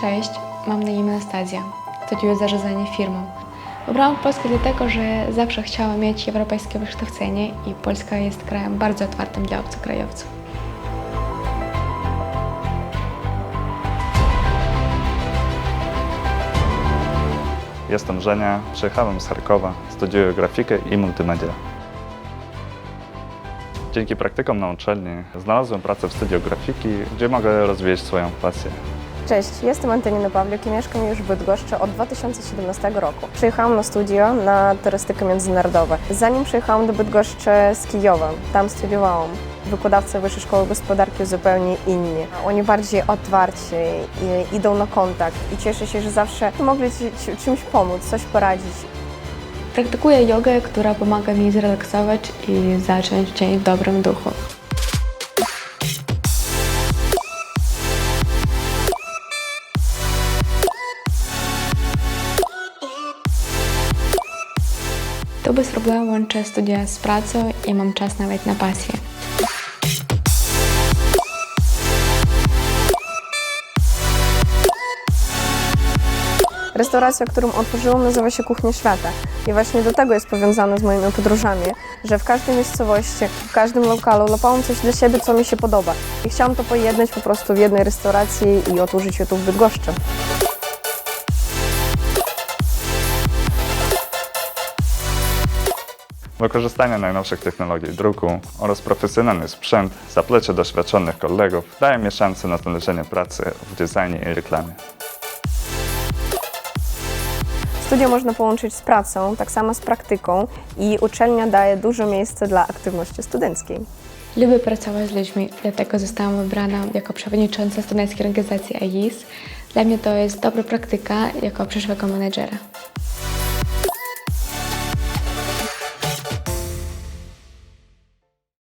Cześć, mam na imię Anastazja. Studiuję zarządzanie firmą. Wybrałam Polskę dlatego, że zawsze chciałam mieć europejskie wykształcenie i Polska jest krajem bardzo otwartym dla obcokrajowców. Jestem Żenia, przyjechałem z Charkowa, studiuję grafikę i multimedia. Dzięki praktykom na uczelni znalazłem pracę w studiu grafiki, gdzie mogę rozwijać swoją pasję. Cześć, jestem Antonina Pawliuk i mieszkam już w Bydgoszczy od 2017 roku. Przyjechałam na studio na turystykę międzynarodową. Zanim przyjechałam do Bydgoszczy z Kijowa, tam studiowałam. Wykładowcy Wyższej Szkoły Gospodarki zupełnie inni. Oni bardziej otwarci idą na kontakt i cieszę się, że zawsze mogli ci, czymś pomóc, coś poradzić. Praktykuję jogę, która pomaga mi zrelaksować i zacząć dzień w dobrym duchu. Tu bez problemu łączę studia z pracą i mam czas nawet na pasję. Restauracja, którą otworzyłam, nazywa się Kuchnia Świata. I właśnie do tego jest powiązane z moimi podróżami, że w każdej miejscowości, w każdym lokalu łapałam coś dla siebie, co mi się podoba. I chciałam to pojednać po prostu w jednej restauracji i otworzyć ją tu w Bydgoszczy. Wykorzystanie najnowszych technologii druku oraz profesjonalny sprzęt, zaplecze doświadczonych kolegów daje mi szansę na znalezienie pracy w designie i reklamie. Studia można połączyć z pracą, tak samo z praktyką i uczelnia daje dużo miejsca dla aktywności studenckiej. Lubię pracować z ludźmi, dlatego zostałam wybrana jako przewodnicząca studenckiej organizacji AIS. Dla mnie to jest dobra praktyka jako przyszłego menedżera.